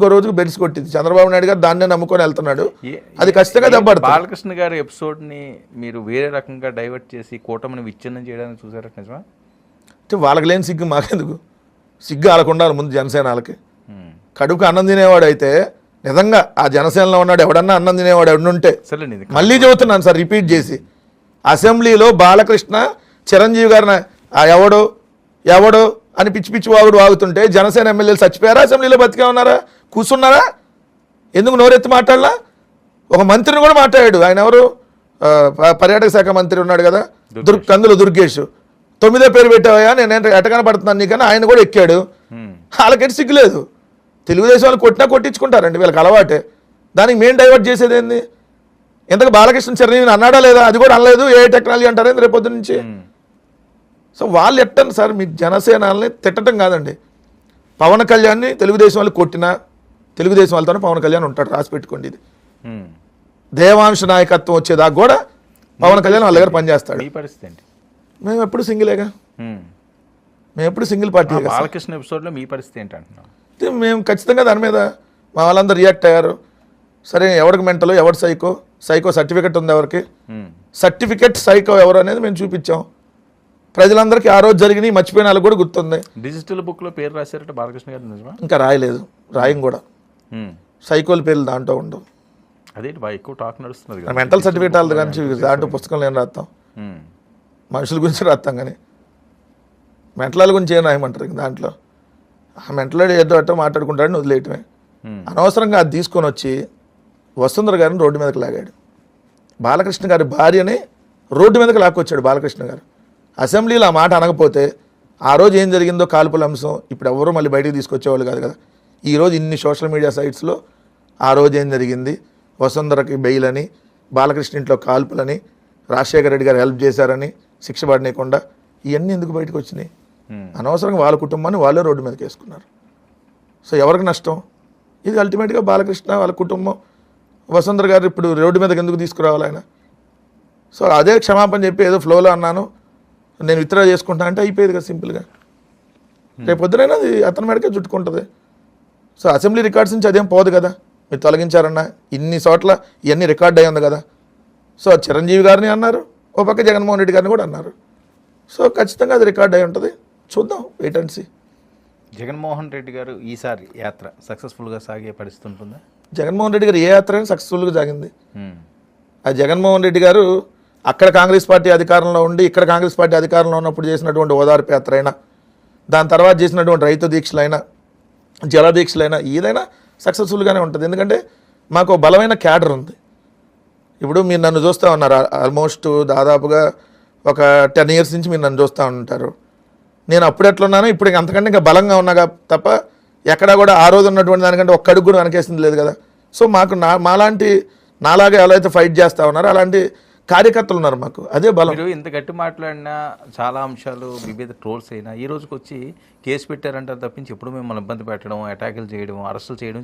ఇంకో రోజుకు బెడిసి కొట్టింది. చంద్రబాబు నాయుడు గారు దాన్నే నమ్ముకొని వెళ్తున్నాడు. అది ఖచ్చితంగా దెబ్బడుతుంది. బాలకృష్ణ గారి ఎపిసోడ్ని మీరు వేరే రకంగా డైవర్ట్ చేసి కూటమిని విచ్ఛిన్నం చేయడానికి చూసారా నిజమా? అంటే వాళ్ళకి లేని సిగ్గు మాకెందుకు? సిగ్గు వాళ్ళకుండా ముందు జనసేన వాళ్ళకి ఉమ్. కడుపుకి అన్నం తినేవాడు అయితే నిజంగా ఆ జనసేనలో ఉన్నాడు ఎవడన్నా అన్నం తినేవాడు ఎవడుంటే మళ్ళీ చెబుతున్నాను సార్ రిపీట్ చేసి. అసెంబ్లీలో బాలకృష్ణ చిరంజీవి గారిన ఆ ఎవడు ఎవడు అని పిచ్చి పిచ్చి వాగుడు వాగుతుంటే జనసేన ఎమ్మెల్యేలు చచ్చిపోయారా? అసెంబ్లీలో బతికే ఉన్నారా? కూర్చున్నారా? ఎందుకు నోరెత్తి మాట్లాడలా? ఒక మంత్రిని కూడా మాట్లాడాడు. ఆయన ఎవరు? పర్యాటక శాఖ మంత్రి ఉన్నాడు కదా? దుర్ కందులు దుర్గేష్. తొమ్మిదో పేరు పెట్టావయ్యా? నేను ఎటకన పడుతున్నాను నీకని ఆయన కూడా ఎక్కాడు. వాళ్ళకైతే సిగ్గులేదు. తెలుగుదేశం వాళ్ళు కొట్టినా కొట్టించుకుంటారండి వీళ్ళకి అలవాటే. దానికి మెయిన్ డైవర్ట్ చేసేది ఏంది? ఇంతకు బాలకృష్ణ చిరంజీవిని అన్నాడా లేదా? అది కూడా అనలేదు. ఏ టెక్నాలజీ అంటారేంది రేపు పొద్దు నుంచి. సో వాళ్ళు ఎట్టండి సార్ మీ జనసేనల్ని తిట్టడం కాదండి. పవన్ కళ్యాణ్ని తెలుగుదేశం వాళ్ళు కొట్టినా తెలుగుదేశం వాళ్ళతోనే పవన్ కళ్యాణ్ ఉంటాడు రాసి పెట్టుకోండి ఇది. దేవాంశ నాయకత్వం వచ్చేదాకా కూడా పవన్ కళ్యాణ్ వాళ్ళ దగ్గర పనిచేస్తాడు. మీ పరిస్థితి ఏంటి? మేము ఎప్పుడు సింగిలేగా. మేము ఎప్పుడు సింగిల్ పార్టీ బాలకృష్ణ ఎపిసోడ్లో మీ పరిస్థితి ఏంటి అంటున్నాం అయితే మేము ఖచ్చితంగా దాని మీద మా వాళ్ళందరూ రియాక్ట్ అయ్యారు. సరే ఎవరికి మెంటలో ఎవరు సైకో? సైకో సర్టిఫికెట్ ఉంది ఎవరికి. సర్టిఫికెట్ సైకో ఎవరు అనేది మేము చూపించాం. ప్రజలందరికీ ఆ రోజు జరిగినాయి మర్చిపోయిన కూడా గుర్తుంది. డిజిటల్ బుక్లో పేరు రాశారట బాలకృష్ణ గారు ఇంకా రాయలేదు. రాయం కూడా. సైకోల పేర్లు దాంట్లో ఉండవు. అదేంటి బాగా ఎక్కువ టాక్ నడుస్తున్నది కదా. మెంటల్ సర్టిఫికేట్ కానీ దాంట్లో పుస్తకంలో ఏం రాస్తాం. మనుషుల గురించి రాస్తాం కానీ. మెంటలాల గురించి ఏం రాయమంటారు దాంట్లో? ఆ మెంటలాడు ఏదో అట్టో మాట్లాడుకుంటాడని వదిలేయటమే. ఉమ్. అనవసరంగా అది తీసుకొని వచ్చి వసుంధర గారిని రోడ్డు మీదకి లాగాడు. బాలకృష్ణ గారి భార్యని రోడ్డు మీదకి లాక్కొచ్చాడు బాలకృష్ణ గారు. అసెంబ్లీలో ఆ మాట అనకపోతే ఆ రోజు ఏం జరిగిందో కాల్పుల అంశం ఇప్పుడు ఎవరు మళ్ళీ బయటికి తీసుకొచ్చేవాళ్ళు కాదు కదా. ఈ రోజు ఇన్ని సోషల్ మీడియా సైట్స్లో ఆ రోజు ఏం జరిగింది? వసుంధరకి బెయిల్ అని బాలకృష్ణ ఇంట్లో కాల్పులని రాజశేఖర రెడ్డి గారు హెల్ప్ చేశారని శిక్ష పడనీయకుండా ఇవన్నీ ఎందుకు బయటకు వచ్చినాయి. అనవసరంగా వాళ్ళ కుటుంబాన్ని వాళ్ళే రోడ్డు మీదకి వేసుకున్నారు. సో ఎవరికి నష్టం? ఇది అల్టిమేట్గా బాలకృష్ణ వాళ్ళ కుటుంబం. వసుంధర గారు ఇప్పుడు రోడ్డు మీదకి ఎందుకు తీసుకురావాలి ఆయన? సో అదే క్షమాపణ చెప్పి ఏదో ఫ్లోలో అన్నాను. నేను విత్డ్రా చేసుకుంటా అంటే అయిపోయేది కదా సింపుల్గా. రేపు పొద్దునైనా అది అతని మీదకే చుట్టుకుంటుంది. సో అసెంబ్లీ రికార్డ్స్ నుంచి అదేం పోదు కదా. మీరు తొలగించారన్నా ఇన్ని చోట్ల ఇవన్నీ రికార్డ్ అయి ఉంది కదా. సో చిరంజీవి గారిని అన్నారు ఓ పక్క జగన్మోహన్ రెడ్డి గారిని కూడా అన్నారు. సో ఖచ్చితంగా అది రికార్డ్ అయి ఉంటుంది. చూద్దాం wait and see Jaganmohan Reddy గారు ఈసారి యాత్ర సక్సెస్ఫుల్గా సాగే పరిస్థితి ఉంటుందా? జగన్మోహన్ రెడ్డి గారు ఏ యాత్ర అయినా సక్సెస్ఫుల్గా సాగింది. ఆ జగన్మోహన్ రెడ్డి గారు అక్కడ కాంగ్రెస్ పార్టీ అధికారంలో ఉండి ఇక్కడ కాంగ్రెస్ పార్టీ అధికారంలో ఉన్నప్పుడు చేసినటువంటి ఓదార్పు యాత్ర అయినా దాని తర్వాత చేసినటువంటి రైతు దీక్షలైనా జలదీక్షలైనా ఏదైనా సక్సెస్ఫుల్గానే ఉంటుంది. ఎందుకంటే మాకు బలమైన క్యాడర్ ఉంది. ఇప్పుడు మీరు నన్ను చూస్తూ ఉన్నారు. ఆల్మోస్ట్ దాదాపుగా ఒక టెన్ ఇయర్స్ నుంచి మీరు నన్ను చూస్తూ ఉంటారు. నేను అప్పుడు ఎట్లున్నానో ఇప్పుడు అంతకంటే ఇంకా బలంగా ఉన్నాగా తప్ప ఎక్కడా కూడా ఆ రోజు ఉన్నటువంటి దానికంటే ఒక్క అడుగు కూడా వెనకేసింది లేదు కదా. సో మాకు నా మాలాంటి నాలాగా ఎలా అయితే ఫైట్ చేస్తూ ఉన్నారో అలాంటి కార్యకర్తలు ఉన్నారు మాకు. అదే బలం. మీరు ఇంత గట్టి మాట్లాడినా చాలా అంశాలు వివిధ ట్రోల్స్ అయినా ఈ రోజుకి వచ్చి కేసు పెట్టారంటారు తప్పించి ఎప్పుడు మిమ్మల్ని ఇబ్బంది పెట్టడం అటాకులు చేయడం అరెస్టులు చేయడం